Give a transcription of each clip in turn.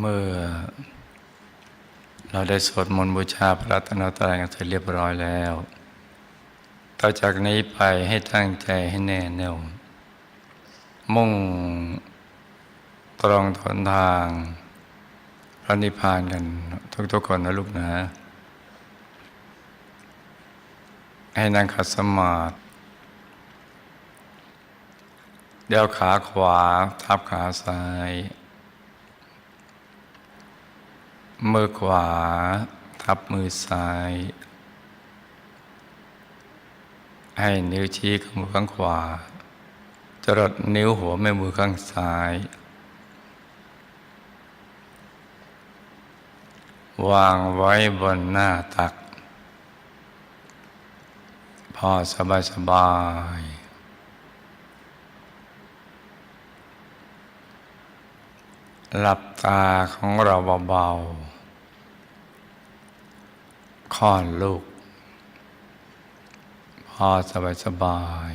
เมื่อ เราได้สวดมนต์บูชาพระรัตนตรัยกันเสร็จเรียบร้อยแล้ว ต่อจากนี้ไปให้ตั้งใจให้แน่แน่ว มุ่งตรงทนทาง พระนิพพานกัน ทุกๆคนนะลูกนะ ให้นั่งขัดสมาธิเดี๋ยวขาขวา ทับขาซ้าย มือขวา ทับมือซ้าย ให้นิ้วชี้ของมือข้างขวา จรดนิ้วหัวแม่มือข้างซ้าย วางไว้บนหน้าตัก พอสบายสบาย หลับตาของเราเบาๆค่อนลูก พอสบายสบาย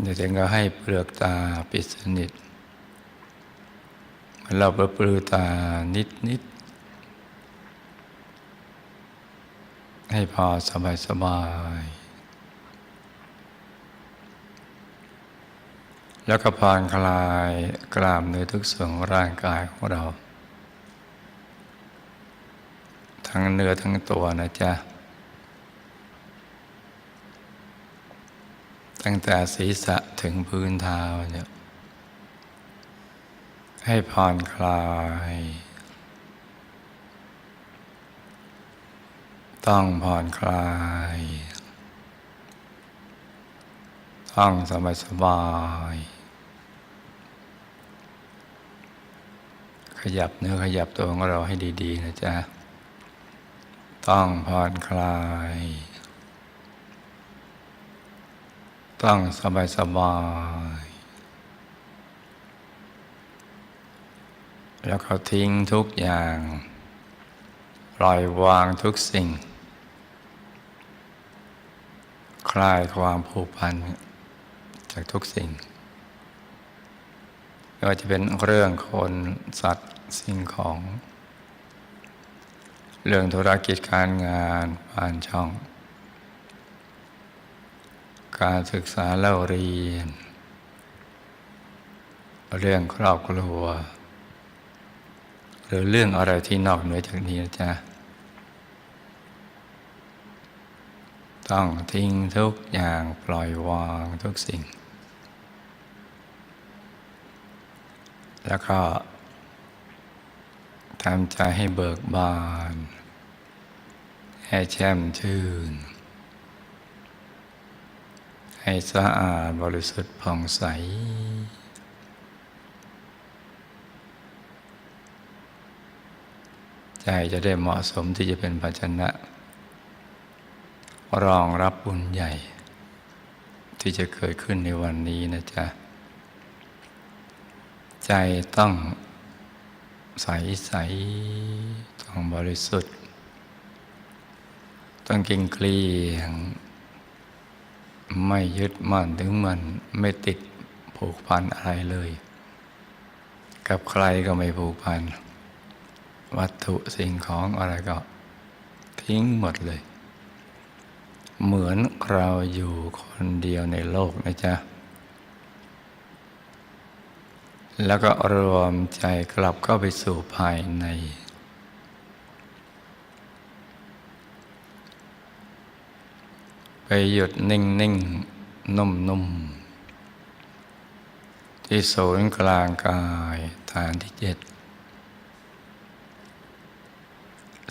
เดี๋ยวจะก็ให้เปลือกตาปิดสนิทเราเปลือตานิดนิดให้พอสบายสบาย แล้วก็ผ่อนคลายกล้ามเนื้อทุกส่วนของร่างกายของเรา ทั้งเนื้อทั้งตัวนะจ๊ะ ตั้งแต่ศีรษะถึงพื้นเท้าเนี่ยให้ผ่อนคลาย ต้องผ่อนคลายต้องสบายสบาย ยับเนื้อขยับตัวของเราให้ดีๆนะจ๊ะ ต้องผ่อนคลาย ต้องสบายสบาย แล้วเขาทิ้งทุกอย่าง ปล่อยวางทุกสิ่ง คลายความผูกพันจากทุกสิ่งไม่ว่าจะเป็นเรื่องคนสัตว์ สิ่งของ เรื่องธุรกิจการงานบ้านช่อง การศึกษาเล่าเรียน เรื่องครอบครัว หรือเรื่องอะไรที่นอกเหนือจากนี้นะจ๊ะต้องทิ้งทุกอย่างปล่อยวางทุกสิ่ง แล้วก็ ทำใจให้เบิกบานให้แช่มชื่น ให้สะอาดบริสุทธิ์ผ่องใส ใจจะได้เหมาะสมที่จะเป็นภาชนะ รองรับบุญใหญ่ ที่จะเกิดขึ้นในวันนี้นะจ๊ะ ใจต้อง ใสใสต้องบริสุทธิ์ ต้องเกรงเกลียง ไม่ยึดมั่นถึงมันไม่ติดผูกพันอะไรเลย กับใครก็ไม่ผูกพัน วัตถุสิ่งของอะไรก็ทิ้งหมดเลย เหมือนเราอยู่คนเดียวในโลกนะจ๊ะ แล้วก็รวมใจกลับเข้าไปสู่ภายใน ไปหยุดนิ่งนิ่งนุ่มนุ่มที่ศูนย์กลางกายฐานที่เจ็ด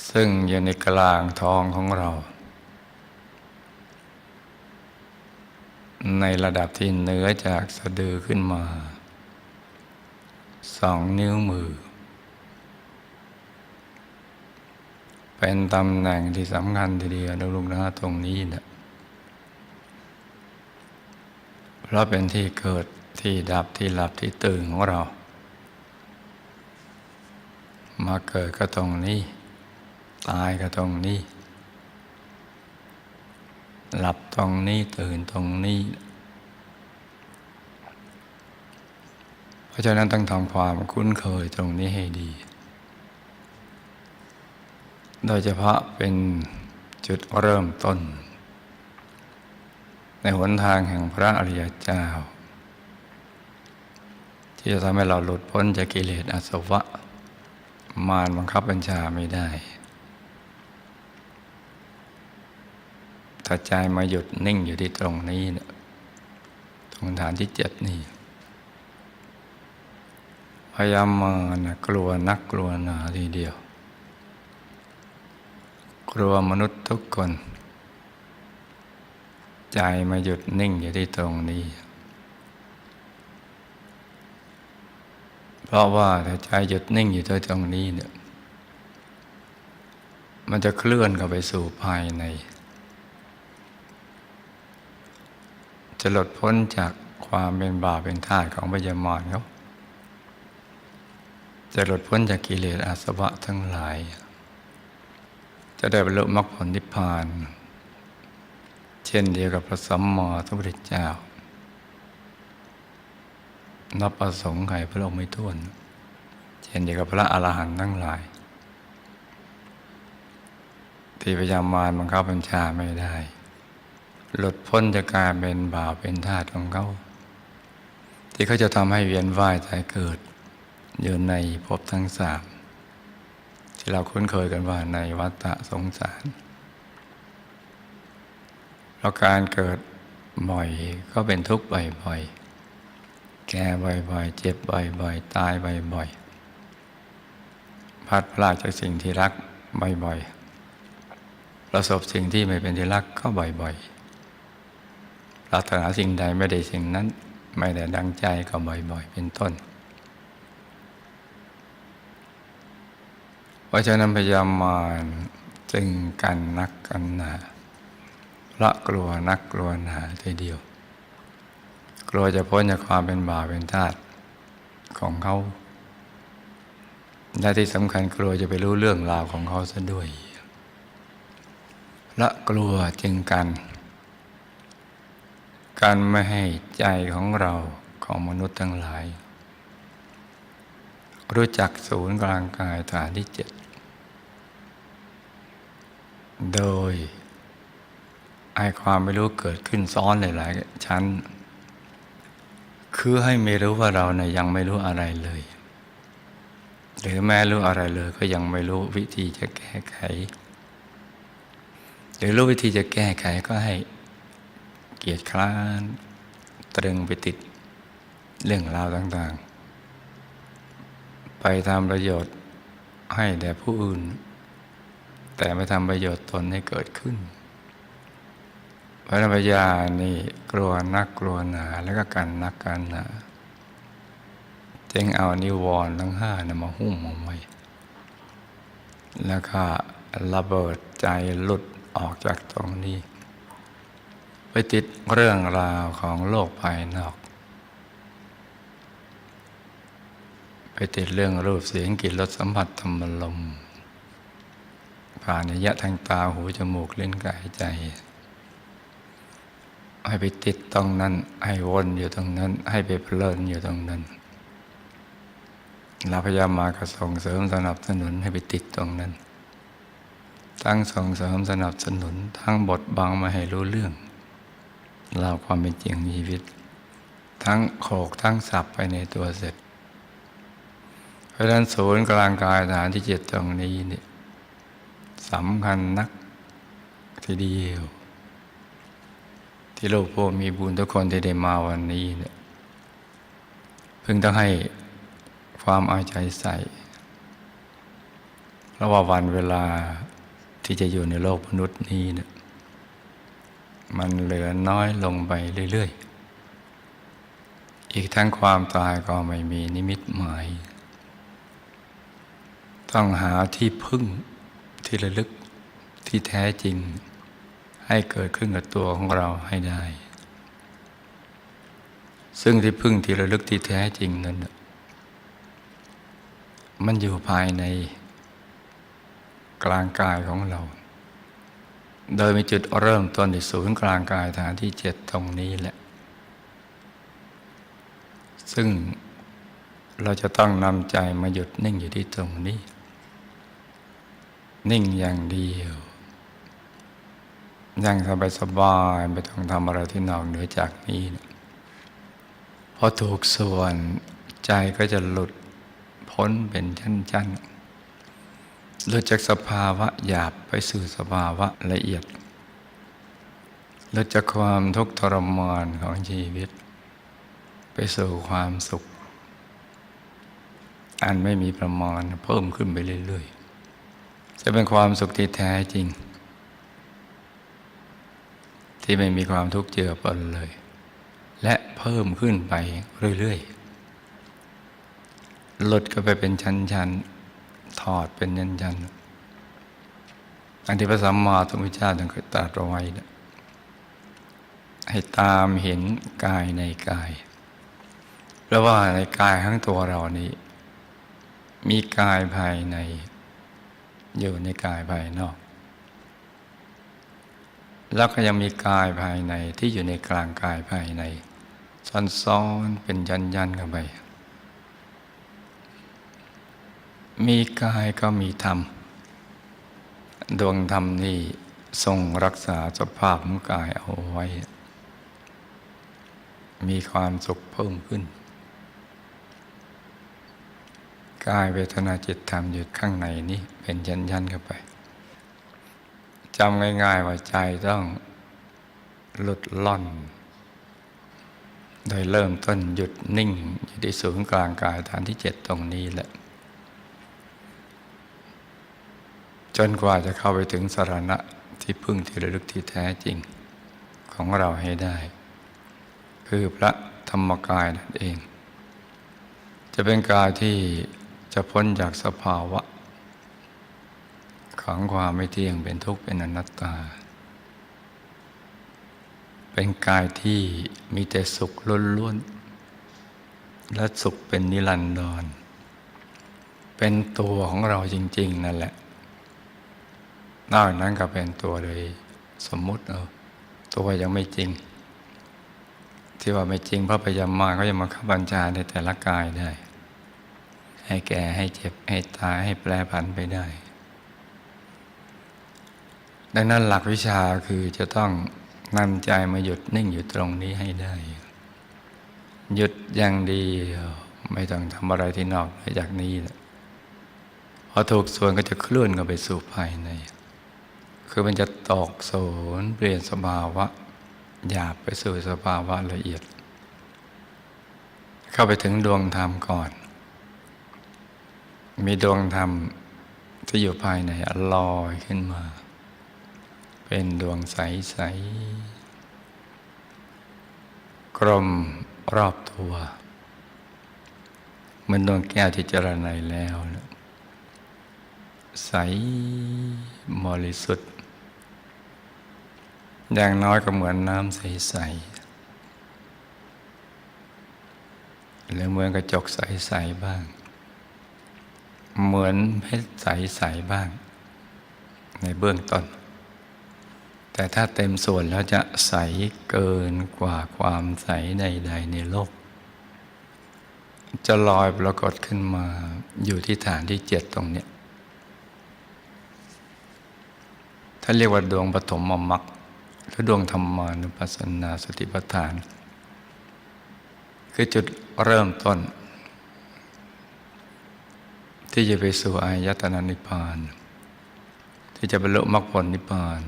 ซึ่งอยู่ในกลางท้องของเรา ในระดับที่เหนือจากสะดือขึ้นมา สองนิ้วมือ เป็นตำแหน่งที่สำคัญทีเดียวนะลูกนะตรงนี้นะเพราะเป็นที่เกิดที่ดับที่หลับที่ตื่นของเรา มาเกิดก็ตรงนี้ ตายก็ตรงนี้ หลับตรงนี้ตื่นตรงนี้ ราะฉะนั้นต้องทำความคุ้นเคยตรงนี้ให้ดี โดยเฉพาะเป็นจุดเริ่มต้น ในหนทางแห่งพระอริยเจ้า ที่จะทำให้เราหลุดพ้นจากกิเลสอาสวะ มารบังคับบัญชาไม่ได้ถ้าใจมาหยุดนิ่งอยู่ที่ตรงนี้ ตรงฐานที่เจ็ดนี่ พยายามมานะกลัวนักกลัวหนาทีเดียว กลัวมนุษย์ทุกคน ใจมาหยุดนิ่งอยู่ที่ตรงนี้ เพราะว่าถ้าใจหยุดนิ่งอยู่ที่ตรงนี้เนี่ยมันจะเคลื่อนเข้าไปสู่ภายใน จะหลุดพ้นจากความเป็นบาปเป็นทาสของพยามารเขา จะหลุดพ้นจากกิเลสอาสวะทั้งหลาย จะได้บรรลุมรรคผลนิพพาน เช่นเดียวกับพระสัมมาสัมพุทธเจ้า นับประสงค์ไขพระองค์ไม่ท้วน เช่นเดียวกับพระอรหันต์ทั้งหลาย ที่พยายามมารบังคับบัญชาไม่ได้ หลุดพ้นจากการเป็นบาปเป็นทาสของเขา ที่เขาจะทำให้เวียนว่ายตายเกิด อยู่ในภพทั้งสามที่เราคุ้นเคยกันว่าในวัฏสงสารเพราะการเกิดบ่อยก็เป็นทุกข์บ่อยๆแก่บ่อยๆ เจ็บบ่อยๆ ตายบ่อยๆพัดพลาดจากสิ่งที่รักบ่อยๆ ประสบสิ่งที่ไม่เป็นที่รักก็บ่อยๆปรารถนาสิ่งใดไม่ได้สิ่งนั้น ไม่ได้ดังใจก็บ่อยๆ เป็นต้น เพ ราะฉะนั้นพยายามมารจึงกันนักกันหนาละกลัวนักกลัวหนาทีเดียว กลัวจะพ้นจากความเป็นบาปเป็นทาสของเขาและที่สำคัญกลัวจะไปรู้เรื่องราวของเขาซะด้วยละกลัวจึงกัน การไม่ให้ใจของเราของมนุษย์ทั้งหลาย รู้จักศูนย์กลางกายฐานที่เจ็ด โดยไอความไม่รู้เกิดขึ้นซ้อนหลาย ๆ ชั้น คือให้ไม่รู้ว่าเราเนี่ยยังไม่รู้อะไรเลย หรือแม้รู้อะไรเลยก็ยังไม่รู้วิธีจะแก้ไข หรือรู้วิธีจะแก้ไขก็ให้เกียรติคร้านตรึงไปติดเรื่องราวต่าง ๆ ไปทำประโยชน์ให้แด่ผู้อื่น แต่ไม่ทำประโยชน์ตนให้เกิดขึ้นพระปัญญานี่กลัวนักกลัวหนาแล้วก็กันนักกันหนาจึงเอานิวรณ์ทั้งห้านะมาหุ้มเอาไว้แล้วก็ระเบิดใจหลุดออกจากตรงนี้ ไปติดเรื่องราวของโลกภายนอก ไปติดเรื่องรูปเสียงกลิ่นรสสัมผัสธรรมลม ผ่านนิยะทางตาหูจมูกเล่นกายใจ ให้ไปติดตรงนั้น ให้วนอยู่ตรงนั้น ให้ไปเพลินอยู่ตรงนั้นเราพยายามมากระส่งเสริมสนับสนุนให้ไปติดตรงนั้น ทั้งส่งเสริมสนับสนุน ทั้งบทบังมาให้รู้เรื่องเล่าความเป็นจริงชีวิต ทั้งโขกทั้งสับไปในตัวเสร็จ เพราะฉะนั้นศูนย์กลางกายฐานที่เจ็ดตรงนี้เนี่ยำคัญนักทีเดียว ที่ลูกพวกมีบุญทุกคนที่ได้มาวันนี้เนี่ยเพิ่งต้องให้ความเอาใจใส่เพราะว่าวันเวลาที่จะอยู่ในโลกมนุษย์นี้เนี่ยมันเหลือน้อยลงไปเรื่อย ๆ อีกทั้งความตายก็ไม่มีนิมิตหมาย ต้องหาที่พึ่ง ที่ระลึกที่แท้จริง ให้เกิดขึ้นกับตัวของเราให้ได้ ซึ่งที่พึ่งที่ระลึกที่แท้จริงนั้นมันอยู่ภายในกลางกายของเรา โดยมีจุดเริ่มต้นที่ศูนย์กลางกายฐานที่เจ็ดตรงนี้แหละ ซึ่งเราจะต้องนำใจมาหยุดนิ่งอยู่ที่ตรงนี้ นิ่งอย่างเดียวยังสบายสบายๆไม่ต้องทำอะไรที่นอกเหนือจากนี้นะพอถูกส่วนใจก็จะหลุดพ้นเป็นชั้นๆหลุดจากสภาวะหยาบไปสู่สภาวะละเอียดหลุดจากความทุกข์ทรมานของชีวิต ไปสู่ความสุข อันไม่มีประมาณเพิ่มขึ้นไปเรื่อย จะเป็นความสุขที่แท้จริง ที่ไม่มีความทุกข์เจือปนเลย และเพิ่มขึ้นไปเรื่อยๆ หลุดก็ไปเป็นชั้นๆ ถอดเป็นยันๆ อันที่พระสัมมาสัมพุทธเจ้าท่านเคยตรัสเอาไว้นะให้ตามเห็นกายในกาย เพราะว่าในกายทั้งตัวเรานี้ มีกายภายใน อยู่ในกายภายนอก แล้วก็ยังมีกายภายในที่อยู่ในกลางกายภายในซ้อนๆเป็นยันยันกันไป มีกายก็มีธรรม ดวงธรรมนี่ทรงรักษาสภาพของกายเอาไว้ มีความสุขเพิ่มขึ้น กายเวทนาจิตธรรมอยู่ข้างในนี้เป็นยันยันๆเข้าไปจำง่ายๆว่าใจต้องหลุดล่อน โดยเริ่มต้นหยุดนิ่ง อยู่ที่ศูนย์กลางกายฐานที่เจ็ดตรงนี้แหละ จนกว่าจะเข้าไปถึงสารณะที่พึ่งที่ระลึกที่แท้จริงของเราให้ได้ คือพระธรรมกายนั่นเอง จะเป็นกายที่ จะพ้นจากสภาวะ ของความไม่เที่ยงเป็นทุกข์เป็นอนัตตา เป็นกายที่มีแต่สุขล้วนๆและสุขเป็นนิรันดร เป็นตัวของเราจริง ๆ นั่นแหละ นอกนั้นก็เป็นตัวโดยสมมุติเอาตัวยังไม่จริง ที่ว่าไม่จริงเพราะพยามมาก็ยังมาขับบัญชาในแต่ละกายได้ ให้แก่ให้เจ็บให้ตายให้แปรผันไปได้ ดังนั้นหลักวิชาคือจะต้องนำใจมาหยุดนิ่งอยู่ตรงนี้ให้ได้ หยุดอย่างเดียวไม่ต้องทำอะไรที่นอกนอจากนี้นะพอถูกส่วนก็จะเคลื่อนกันไปสู่ภายใน คือมันจะตอกโสนเปลี่ยนสภาวะหยาบไปสู่สภาวะละเอียด เข้าไปถึงดวงธรรมก่อน มีดวงธรรมที่อยู่ภายในลอยขึ้นมา เป็นดวงใส ๆ กลมรอบตัวเหมือนดวงแก้วที่เจรไนแล้วนะใสบริสุทธิ์ อย่างน้อยก็เหมือนน้ำใส ๆ หรือเหมือนกระจกใส ๆ บ้าง เหมือนเพชรใสๆบ้าง ในเบื้องต้น แต่ถ้าเต็มส่วนแล้วจะใสเกินกว่าความใสใด ๆ ในโลก จะลอยปรากฏขึ้นมาอยู่ที่ฐานที่เจ็ดตรงเนี้ยท่าเรียกว่าดวงปฐมมรรคหรือดวงธรรมานุปัสสนาสติปัฏฐาน คือจุดเริ่มต้น ที่จะไปสู่อายตนะนิพพาน ที่จะบรรลุมรรคผลนิพพาน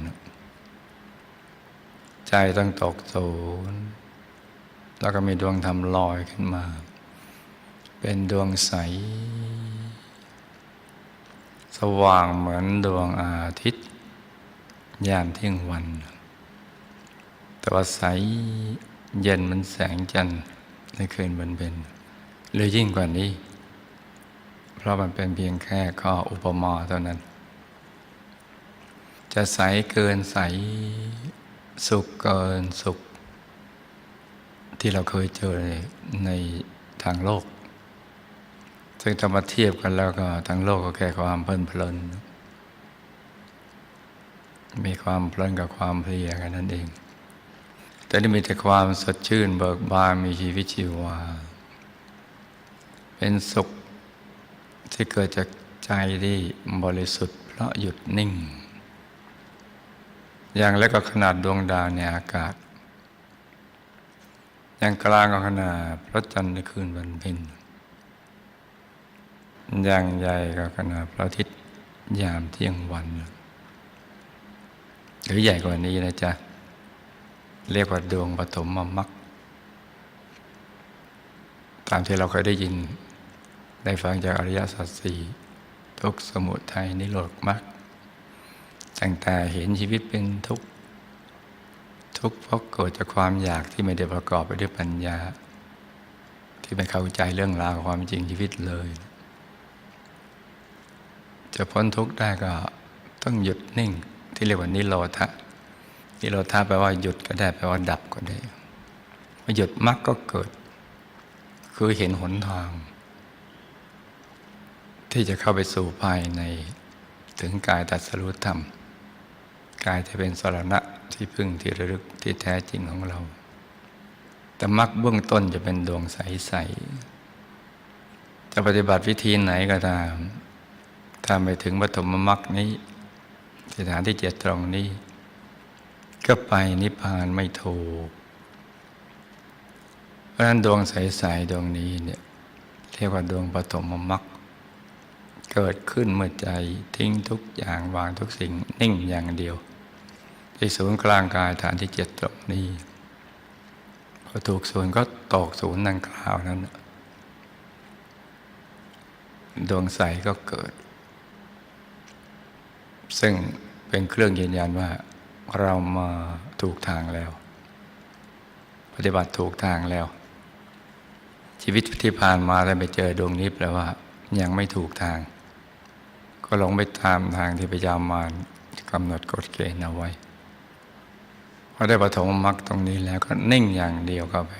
ใจต้องตกโสนแล้วก็มีดวงธรรมลอยขึ้นมา เป็นดวงใส สว่างเหมือนดวงอาทิตย์ ยามเที่ยงวัน แต่ว่าใสเย็นมันแสงจันทร์ในคืนวันเป็นหรือยิ่งกว่านี้ ราะมันเป็นเพียงแค่ข้ออุปมาเท่านั้น จะใสเกินใส สุขเกินสุข ที่เราเคยเจอในทางโลก ซึ่งถ้ามาเทียบกันแล้วก็ทางโลกก็แค่ความเพลินเพลิน มีความเพลินกับความเพลียกันนั่นเอง แต่นี่มีแต่ความสดชื่นเบิกบานมีชีวิตชีวา เป็นสุข ที่เกิดจากใจที่บริสุทธิ์เพราะหยุดนิ่ง อย่างเล็กก็ขนาดดวงดาวในอากาศ อย่างกลางก็ขนาดพระจันทร์ในคืนวันเพ็ญอย่างใหญ่ก็ขนาดพระอาทิตย์ยามเที่ยงวัน หรือใหญ่กว่านี้นะจ๊ะ เรียกว่าดวงปฐมมมักตามที่เราเคยได้ยิน ได้ฟังจากอริยสัจสี่ทุกสมุทัยนิโรธมรรคตั้งแต่เห็นชีวิตเป็นทุกข์ทุกข์เพราะเกิดจากความอยากที่ไม่ได้ประกอบไปด้วยปัญญา ที่ไม่เข้าใจเรื่องราวความจริงชีวิตเลย จะพ้นทุกข์ได้ก็ต้องหยุดนิ่งที่เรียกว่านิโรธะนิโรธะแปลว่าหยุดก็ได้แปลว่าดับก็ได้มาหยุดมรรคก็เกิด คือเห็นหนทาง ที่จะเข้าไปสู่ภายในถึงกายตัดสรุธรรม กายจะเป็นสรณะที่พึ่งที่ระลึกที่แท้จริงของเรา แต่มรรคเบื้องต้นจะเป็นดวงใส ๆ จะปฏิบัติวิธีไหนก็ตาม ถ้าไม่ถึงปฐมมรรคนี้ สถานที่เจ็ดตรงนี้ ก็ไปนิพพานไม่ถูก เพราะฉะนั้นดวงใส ๆ ดวงนี้เนี่ยเรียกว่าดวงปฐมมรรค เกิดขึ้นเมื่อใจทิ้งทุกอย่างวางทุกสิ่งนิ่งอย่างเดียว ที่ศูนย์กลางกายฐานที่เจ็ดตรงนี้พอถูกศูนย์ก็ตกศูนย์ดังกล่าวนั้น ดวงใสก็เกิด ซึ่งเป็นเครื่องยืนยันว่าเรามาถูกทางแล้ว ปฏิบัติถูกทางแล้ว ชีวิตที่ผ่านมาได้ไปเจอดวงนี้แปลว่ายังไม่ถูกทาง ก็หลงไปตามทางที่พยายามมารกำหนดกฎเกณฑ์เอาไว้พอได้ปฐมมรรคตรงนี้แล้วก็นิ่งอย่างเดียวเข้าไป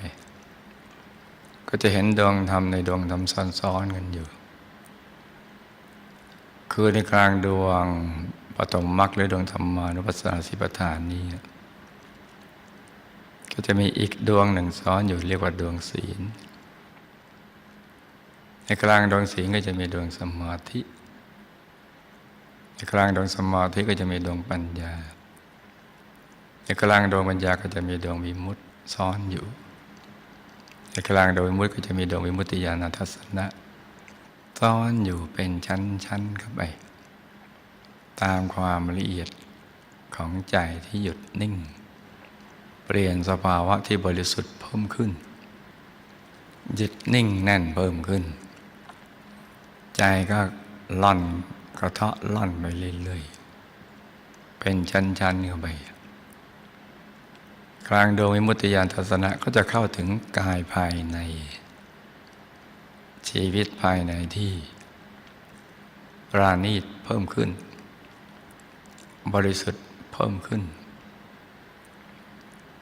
ก็จะเห็นดวงธรรมในดวงธรรมซ้อนๆกันอยู่ คือในกลางดวงปฐมมรรคหรือดวงธรรมานุปัสสนาสิปทานนี้ก็จะมีอีกดวงหนึ่งซ้อนอยู่เรียกว่าดวงศีลในกลางดวงศีลก็จะมีดวงสมาธิ ในกลางดวงสมาธิก็จะมีดวงปัญญาในกลางดวงปัญญาก็จะมีดวงวิมุตติซ้อนอยู่ในกลางดวงวิมุตติก็จะมีดวงวิมุตติญาณทัศนะซ้อนอยู่เป็นชั้นๆเข้าไป ตามความละเอียดของใจที่หยุดนิ่ง เปลี่ยนสภาวะที่บริสุทธิ์เพิ่มขึ้นหยุดนิ่งแน่นเพิ่มขึ้น ใจก็ล่อน กระเทาะล่อนไปเรื่อยๆ เป็นชั้นๆเข้าไป กลางดวงวิมุตติญาณทัศนะก็จะเข้าถึงกายภายใน ชีวิตภายในที่ปราณีตเพิ่มขึ้น บริสุทธิ์เพิ่มขึ้น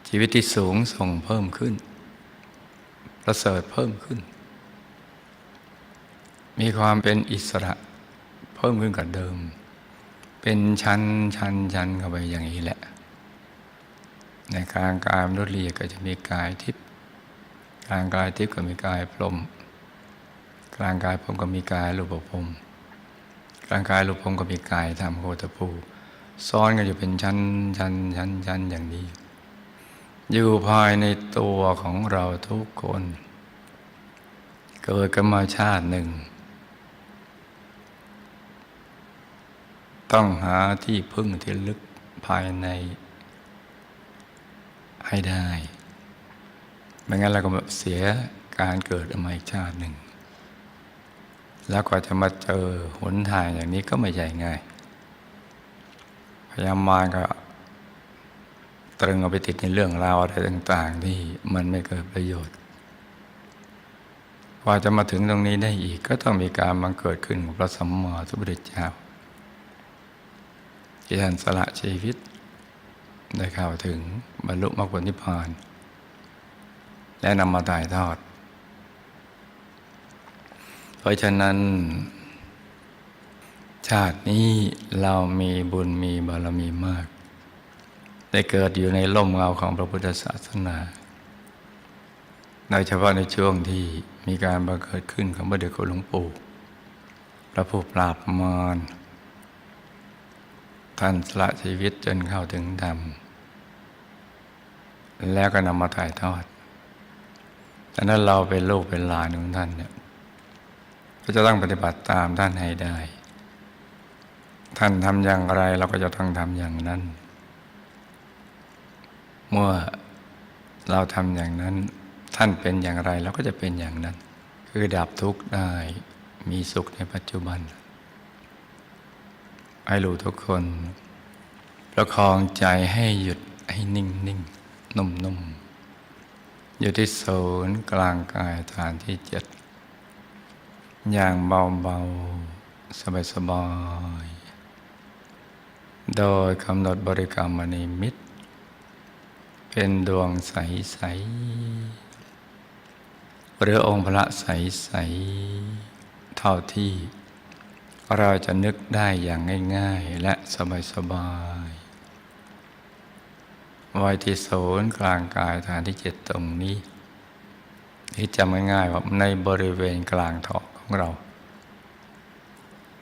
ชีวิตที่สูงส่งเพิ่มขึ้น ประเสริฐเพิ่มขึ้น มีความเป็นอิสระ เพิ่มขึ้นกว่าเดิม เป็นชั้นชั้นชั้นเข้าไปอย่างนี้แหละ ในกลางกายมนุษย์เรียกก็จะมีกายทิพย์กลางกายทิพย์ก็มีกายพรมกลางกายพรมก็มีกายรูปภพกลางกายรูปภพก็มีกายธรรมโคตภูซ้อนกันอยู่เป็นชั้นชั้นชั้นชั้นอย่างนี้ อยู่ภายในตัวของเราทุกคน เกิดกันมาชาติหนึ่ง ต้องหาที่พึ่งที่ลึกภายในให้ได้ ไม่งั้นเราก็เสียการเกิดมาอีกชาติหนึ่ง แล้วกว่าจะมาเจอหนทางอย่างนี้ก็ไม่ใช่ง่าย พยายามมาก็ตรึงเอาไปติดในเรื่องราวอะไรต่าง ๆ ที่มันไม่เกิดประโยชน์ กว่าจะมาถึงตรงนี้ได้อีกก็ต้องมีการบังเกิดขึ้นของพระสัมมาสัมพุทธเจ้า ที่ท่านสละชีวิต ได้เข้าถึงบรรลุมรรคผลนิพพาน และนำมาถ่ายทอด เพราะฉะนั้น ชาตินี้เรามีบุญมีบารมีมาก ได้เกิดอยู่ในร่มเงาของพระพุทธศาสนาโดยเฉพาะในช่วงที่มีการบังเกิดขึ้นของพระเดชคุณหลวงปู่พระผู้ปราบมาร ท่านสละชีวิตจนเข้าถึงธรรม แล้วก็นำมาถ่ายทอดดังนั้นเราเป็นลูกเป็นหลานของท่านเนี่ยก็จะต้องปฏิบัติตามท่านให้ได้ ท่านทำอย่างไรเราก็จะต้องทำอย่างนั้น เมื่อเราทำอย่างนั้น ท่านเป็นอย่างไรเราก็จะเป็นอย่างนั้น คือดับทุกข์ได้มีสุขในปัจจุบัน ให้รู้ทุกคน ประคองใจให้หยุดให้นิ่งนิ่งนุ่มนุ่มอยู่ที่ศูนย์กลางกายฐานที่เจ็ดอย่างเบาเบาสบายสบายๆ โดยกำหนดบริกรรมมณีมิตรเป็นดวงใสๆหรือองค์พระใสๆเท่าที่ เราจะนึกได้อย่างง่ายๆและสบายๆไว้ที่ศูนย์กลางกายฐานที่เจ็ดตรงนี้ที่จำง่ายๆว่าในบริเวณกลางท้องของเรา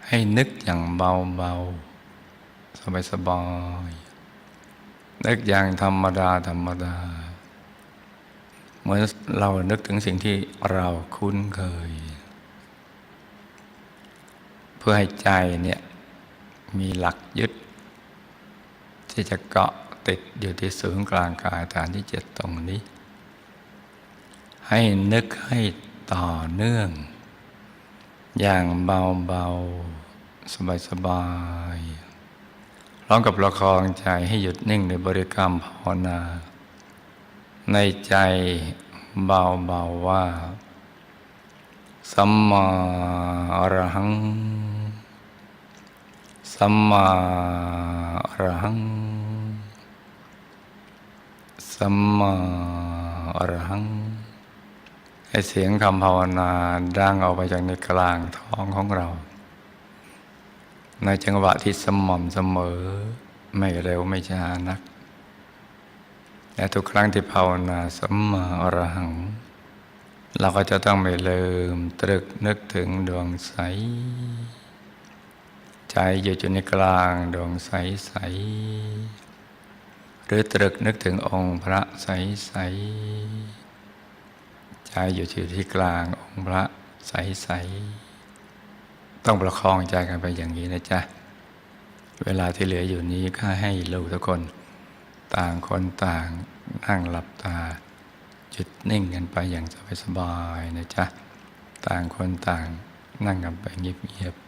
ให้นึกอย่างเบาๆ สบายๆนึกอย่างธรรมดาธรรมดา เหมือนเรานึกถึงสิ่งที่เราคุ้นเคย พื่อให้ใจเนี่ยมีหลักยึด ที่จะเกาะติดอยู่ที่ศูนย์กลางกายฐานที่เจ็ดตรงนี้ ให้นึกให้ต่อเนื่อง อย่างเบาๆ สบายๆพร้อมกับประคองใจให้หยุดนิ่งในบริกรรมภาวนา ในใจเบาๆว่า สัมมาอรหัง สัมมาอรหัง สัมมาอรหังให้เสียงคำภาวนาดังออกไปจากในกลางท้องของเรา ในจังหวะที่สม่ำเสมอ ไม่เร็วไม่ช้านัก และทุกครั้งที่ภาวนาสัมมาอรหัง เราก็จะต้องไม่ลืมตรึกนึกถึงดวงใส ใจอยู่จุดในกลางดวงใสใส หรือตรึกนึกถึงองค์พระใสใส ใจอยู่ที่กลางองค์พระใสใส ต้องประคองใจกันไปอย่างนี้นะจ๊ะ เวลาที่เหลืออยู่นี้ก็ให้ลูกทุกคน ต่างคนต่างนั่งหลับตา จุดนิ่งกันไปอย่างสบายๆนะจ๊ะ ต่างคนต่างนั่งกันไปเงียบๆ